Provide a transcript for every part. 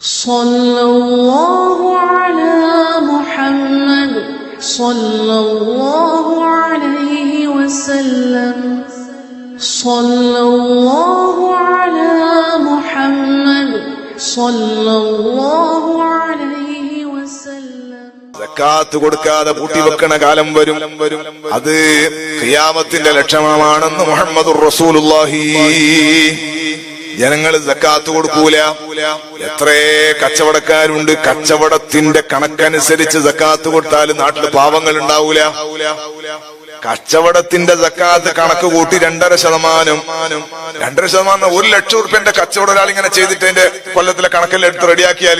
صلى الله على محمد صلى الله عليه وسلم صلى الله على محمد صلى الله عليه وسلم സക്കാത്ത് കൊടുക്കാതെ പൂട്ടിവെക്കണ കാലം വരും അത് ഖിയാമത്തിന്റെ ലക്ഷണമാണെന്ന് മുഹമ്മദ് റസൂലുള്ളാഹി ജനങ്ങൾ സക്കാത്ത് കൊടുക്കൂല. എത്രേ കച്ചവടക്കാരുണ്ട്. കച്ചവടത്തിന്റെ കണക്കനുസരിച്ച് സക്കാത്ത് കൊടുത്താൽ നാട്ടിൽ പാവങ്ങൾ ഉണ്ടാവൂല. കച്ചവടത്തിന്റെ സക്കാത്ത് കണക്ക് കൂട്ടി രണ്ടര ശതമാനം. രണ്ടര ശതമാനം ഒരു ലക്ഷം റുപ്യന്റെ കച്ചവടം ഒരാൾ ഇങ്ങനെ ചെയ്തിട്ട് അതിന്റെ കൊല്ലത്തിലെ കണക്കെല്ലാം എടുത്ത് റെഡിയാക്കിയാൽ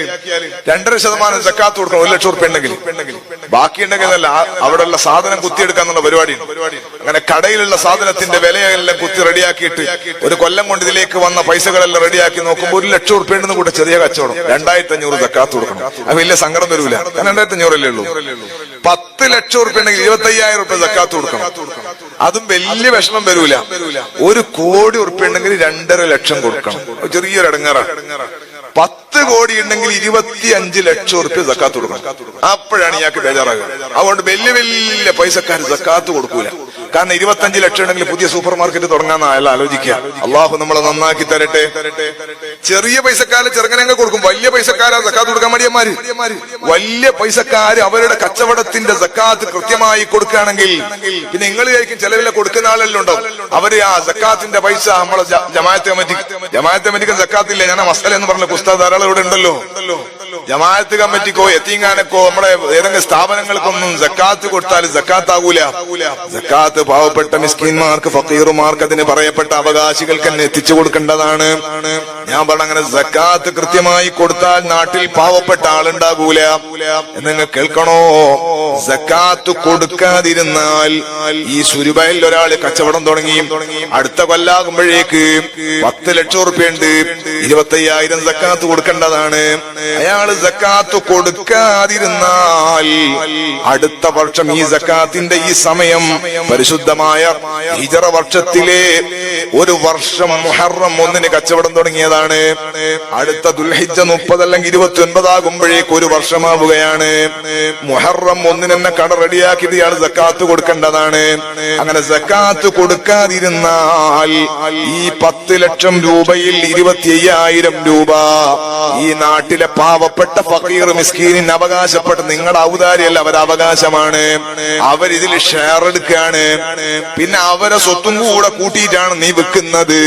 രണ്ടര ശതമാനം സക്കാത്ത് കൊടുക്കണം. ഒരു ലക്ഷം റുപ്യ ബാക്കി ഉണ്ടെങ്കിൽ അല്ല അവിടെയുള്ള സാധനം കുത്തിയെടുക്കാന്നുള്ള പരിപാടിയുണ്ട്. അങ്ങനെ കടയിലുള്ള സാധനത്തിന്റെ വിലയെല്ലാം കുത്തി റെഡിയാക്കിയിട്ട് ഒരു കൊല്ലം കൊണ്ട് ഇതിലേക്ക് വന്ന പൈസകളെല്ലാം റെഡിയാക്കി നോക്കുമ്പോൾ ഒരു ലക്ഷം റുപ്യ ഉണ്ടെന്ന് കൂടെ ചെറിയ കച്ചവടം. രണ്ടായിരത്തി അഞ്ഞൂറ് സക്കാത്ത് കൊടുക്കണം. അത് വലിയ സങ്കടം വരൂല. രണ്ടായിരത്തി അഞ്ഞൂറല്ലേ ഉള്ളൂ. പത്ത് ലക്ഷം റുപ്യ ഉണ്ടെങ്കിൽ ഇരുപത്തി അയ്യായിരം ഉറുപ്പ്യ സക്കാത്ത് കൊടുക്കണം. അതും വലിയ വിഷമം വരൂല. ഒരു കോടി ഉറുപ്പ്യ ഉണ്ടെങ്കിൽ രണ്ടര ലക്ഷം കൊടുക്കണം. ചെറിയൊരു അടങ്ങാറാണ് പത്ത് കോടി ഉണ്ടെങ്കിൽ ഇരുപത്തി അഞ്ച് ലക്ഷം റുപ്യ സക്കാത്ത് കൊടുക്കണം. അപ്പോഴാണ് ഇയാൾക്ക് ബേജാറാകുക. അതുകൊണ്ട് വലിയ വലിയ പൈസക്കാർ സക്കാത്ത് കൊടുക്കൂല. കാരണം ഇരുപത്തഞ്ച് ലക്ഷം ഉണ്ടെങ്കിൽ പുതിയ സൂപ്പർ മാർക്കറ്റ് തുടങ്ങാന്ന് അയാൾ ആലോചിക്കുക. അള്ളാഹു നമ്മളെ നന്നാക്കി തരട്ടെ. ചെറിയ പൈസക്കാര് ചെറുങ്ങനങ്ങൾ കൊടുക്കും. വലിയ പൈസക്കാരാ സക്കാത്ത് കൊടുക്കാൻ മടിയന്മാര് വലിയ പൈസക്കാര് അവരുടെ കച്ചവടത്തിന്റെ സക്കാത്ത് കൃത്യമായി കൊടുക്കുകയാണെങ്കിൽ പിന്നെ നിങ്ങൾ കഴിക്കും ചെലവില കൊടുക്കുന്ന ആളെല്ലാം ഉണ്ടോ അവർ ആ സക്കാത്തിന്റെ പൈസ നമ്മളെ ജമാഅത്ത് കമ്മിറ്റി ജമാഅത്ത് കമ്മിറ്റിക്ക് സക്കാത്തില്ല. ഞാൻ മസല എന്ന് പറഞ്ഞ പുസ്തകം ധാരാളം ഇവിടെ ഉണ്ടല്ലോ. ജമാഅത്ത് കമ്മിറ്റിക്കോ എത്തിങ്ങാനക്കോ നമ്മുടെ ഏതെങ്കിലും സ്ഥാപനങ്ങൾക്കൊന്നും ജക്കാത്ത് കൊടുത്താൽ സക്കാത്ത് ആകൂല സക്കാത്ത് പാവപ്പെട്ട മിസ്കിന്മാർക്ക് ഫക്കീറുമാർക്ക് അതിന് പറയപ്പെട്ട അവകാശികൾക്ക് തന്നെ എത്തിച്ചു കൊടുക്കേണ്ടതാണ്. ഞാൻ പറഞ്ഞ അങ്ങനെ സക്കാത്ത് കൃത്യമായി കൊടുത്താൽ നാട്ടിൽ പാവപ്പെട്ട ആളുണ്ടാകൂല. എന്ന് നിങ്ങൾ കേൾക്കണോ? ജക്കാത്ത് കൊടുക്കാതിരുന്നാൽ ഈ സുരുബയിൽ ഒരാൾ കച്ചവടം തുടങ്ങി. അടുത്ത കൊല്ലാകുമ്പോഴേക്ക് പത്ത് ലക്ഷം റുപ്യ ഉണ്ട്. ഇരുപത്തയ്യായിരം ജക്കാത്ത് കൊടുക്കേണ്ടതാണ്. അയാൾ സക്കാത്ത് കൊടുക്കാതിരുന്നാൽ അടുത്ത വർഷം ഈ സക്കാത്തിന്റെ ഈ സമയം പരിശുദ്ധമായ ഹിജറ വർഷത്തിലെ ഒരു വർഷം മുഹറം ഒന്നിന് കച്ചവടം തുടങ്ങിയതാണ്. അടുത്ത ദുൽഹിജ മുപ്പത് അല്ലെങ്കിൽ ഇരുപത്തി ഒൻപതാകുമ്പോഴേക്ക് ഒരു വർഷമാവുകയാണ്. മുഹറം ഒന്നിന് തന്നെ കട റെഡിയാക്കി ഇയാൾ സക്കാത്ത് കൊടുക്കേണ്ടതാണ്. അങ്ങനെ സക്കാത്ത് കൊടുക്കാതിരുന്നാൽ ഈ പത്ത് ലക്ഷം രൂപയിൽ ഇരുപത്തി അയ്യായിരം രൂപ ഈ നാട്ടിലെ പാവപ്പെട്ട ഫക്കീർ മിസ്കീനിന് അവകാശപ്പെട്ട നിങ്ങളുടെ ഔദാര്യമല്ല അവരുടെ അവകാശമാണ്. അവരിതിൽ ഷെയർ എടുക്കുകയാണ്. പിന്നെ അവരെ സ്വത്തും കൂടെ കൂട്ടിയിട്ടാണ് നീ വിൽക്കുന്നത്.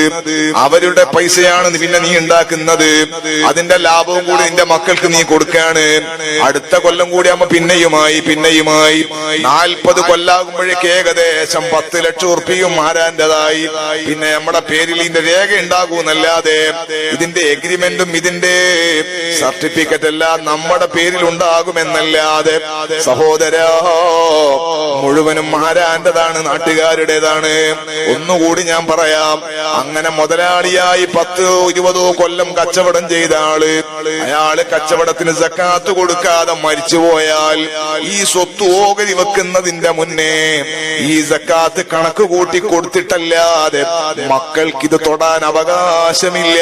അവരുടെ പൈസയാണ് പിന്നെ നീ ഉണ്ടാക്കുന്നത്. അതിന്റെ ലാഭവും കൂടി നിന്റെ മക്കൾക്ക് നീ കൊടുക്കുകയാണ്. അടുത്ത കൊല്ലം കൂടി ആകുമ്പോ പിന്നെയുമായി പിന്നെയുമായി. നാൽപ്പത് കൊല്ലാകുമ്പോഴേക്ക് ഏകദേശം പത്ത് ലക്ഷം ഉറുപ്പിയും ആരാന്റേതായി പിന്നെ നമ്മുടെ പേരിൽ ഇതിന്റെ രേഖ ഉണ്ടാകൂന്നല്ലാതെ ഇതിന്റെ എഗ്രിമെന്റും ഇതിന്റെ സർട്ടിഫിക്കറ്റ് എല്ലാം നമ്മുടെ പേരിൽ ഉണ്ടാകുമെന്നല്ലാതെ സഹോദര മുഴുവനും മഹാരാന്റെതാണ് നാട്ടുകാരുടേതാണ്. ഒന്നുകൂടി ഞാൻ പറയാം. അങ്ങനെ മുതലാളിയായി പത്തോ ഇരുപതോ കൊല്ലം കച്ചവടം ചെയ്ത ആൾ അയാൾ കച്ചവടത്തിന് സക്കാത്ത് കൊടുക്കാതെ മരിച്ചുപോയാൽ ഈ സ്വത്ത് ഓകരി വെക്കുന്നതിന്റെ മുന്നേ ഈ സക്കാത്ത് കണക്ക് കൂട്ടി കൊടുത്തിട്ടല്ലാതെ മക്കൾക്ക് ഇത് തൊടാൻ അവകാശമില്ല.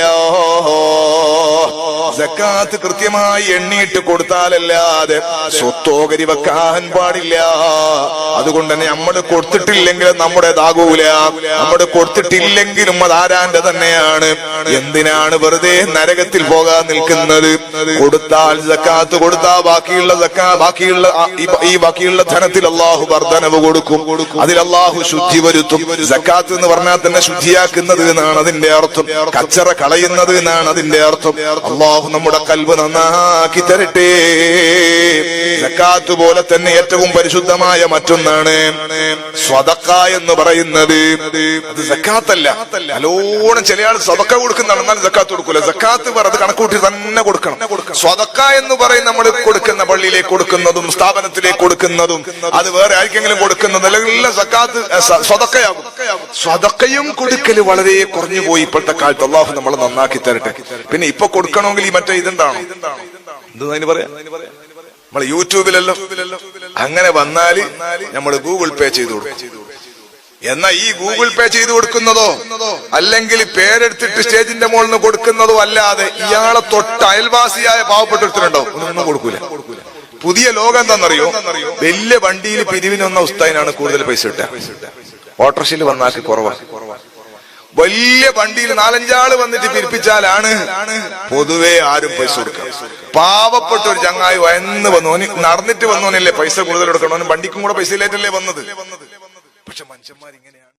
സക്കാത്ത് കൃത്യമായി എണ്ണിയിട്ട് കൊടുത്താലല്ലാതെ സ്വത്തോകരി വെക്കാൻ പാടില്ല. അതുകൊണ്ട് തന്നെ നമ്മൾ കൊടുത്തിട്ടില്ലെങ്കിലും നമ്മുടേതാകൂല നമ്മൾ കൊടുത്തിട്ടില്ലെങ്കിലും അത് ആരാന്റെ തന്നെയാണ്. എന്തിനാണ് വെറുതെ നരകത്തിൽ പോകാൻ നിൽക്കുന്നത്? കൊടുത്താൽ ജക്കാത്ത് കൊടുത്താൽ ബാക്കിയുള്ള ജക്കാ ബാക്കിയുള്ള ഈ- ബാക്കിയുള്ള ധനത്തിൽ അള്ളാഹു വർധനവ് കൊടുക്കും. അതിൽ അള്ളാഹു ശുദ്ധി വരുത്തും. ജക്കാത്ത് എന്ന് പറഞ്ഞാൽ തന്നെ ശുദ്ധിയാക്കുന്നത് എന്നാണ് അതിന്റെ അർത്ഥം. കച്ചറ കളയുന്നത് എന്നാണ് അതിന്റെ അർത്ഥം. അള്ളാഹു നമ്മുടെ കൽവ് നന്നാക്കി തരട്ടെ. സക്കാത്ത് പോലെ തന്നെ ഏറ്റവും പരിശുദ്ധമായ മറ്റൊന്നാണ് സ്വതക്ക എന്ന് പറയുന്നത്. അത് സക്കാത്തല്ല. നല്ലോണം ചില ആൾ സ്വതക്ക കൊടുക്കുന്നതാണ് എന്നാൽ സക്കാത്ത് കൊടുക്കൂല. സക്കാത്ത് പറഞ്ഞത് കണക്കൂട്ടി തന്നെ കൊടുക്കണം. സ്വതക്ക എന്ന് പറയും നമ്മൾ കൊടുക്കുന്ന പള്ളിയിലേക്ക് കൊടുക്കുന്നതും സ്ഥാപനത്തിലേക്ക് കൊടുക്കുന്നതും അത് വേറെ ആർക്കെങ്കിലും കൊടുക്കുന്നത് അല്ലെങ്കിൽ സക്കാത്ത് സ്വതക്കയാകും സ്വതക്കയും കൊടുക്കൽ വളരെ കുറഞ്ഞു പോയി ഇപ്പോഴത്തെ കാലത്ത്. അള്ളാഹു നമ്മൾ നന്നാക്കി തരട്ടെ. പിന്നെ ഇപ്പൊ കൊടുക്കണമെങ്കിൽ ഈ മറ്റേ ഇതെന്താണോ? എന്താ അതിന് പറയാ? നമ്മൾ യൂട്യൂബിലല്ലോ. അങ്ങനെ വന്നാൽ നമ്മൾ ഗൂഗിൾ പേ ചെയ്തു കൊടുക്കും. എന്നാ ഈ ഗൂഗിൾ പേ ചെയ്തു കൊടുക്കുന്നതോ അല്ലെങ്കിൽ പേരെടുത്തിട്ട് സ്റ്റേജിന്റെ മുകളിൽ നിന്ന് കൊടുക്കുന്നതോ അല്ലാതെ ഇയാളെ തൊട്ട് അയൽവാസിയായ പാവപ്പെട്ടെടുത്തിട്ടുണ്ടോ ഒന്നും കൊടുക്കൂല. പുതിയ ലോകം എന്താണെന്നറിയോ? വലിയ വണ്ടിയിൽ പിരിവിനൊന്ന ഉസ്താദിനാണ് കൂടുതൽ പൈസ കിട്ടുക. ഓട്ടോറിക്ഷയിൽ വന്നാക്കി കുറവാണ് വലിയ വണ്ടിയിൽ നാലഞ്ചാൾ വന്നിട്ട് പിരിപ്പിച്ചാലാണ് പൊതുവെ ആരും പൈസ കൊടുക്കുക പാവപ്പെട്ട ഒരു ചങ്ങായി വന്ന് വന്നു. ഓന് നടന്നിട്ട് വന്നോനല്ലേ പൈസ കൂടുതൽ കൊടുക്കണം ഓന് വണ്ടിക്കും കൂടെ പൈസ ഇല്ലായിട്ടല്ലേ വന്നത്? പക്ഷെ മനുഷ്യന്മാർ ഇങ്ങനെയാണ്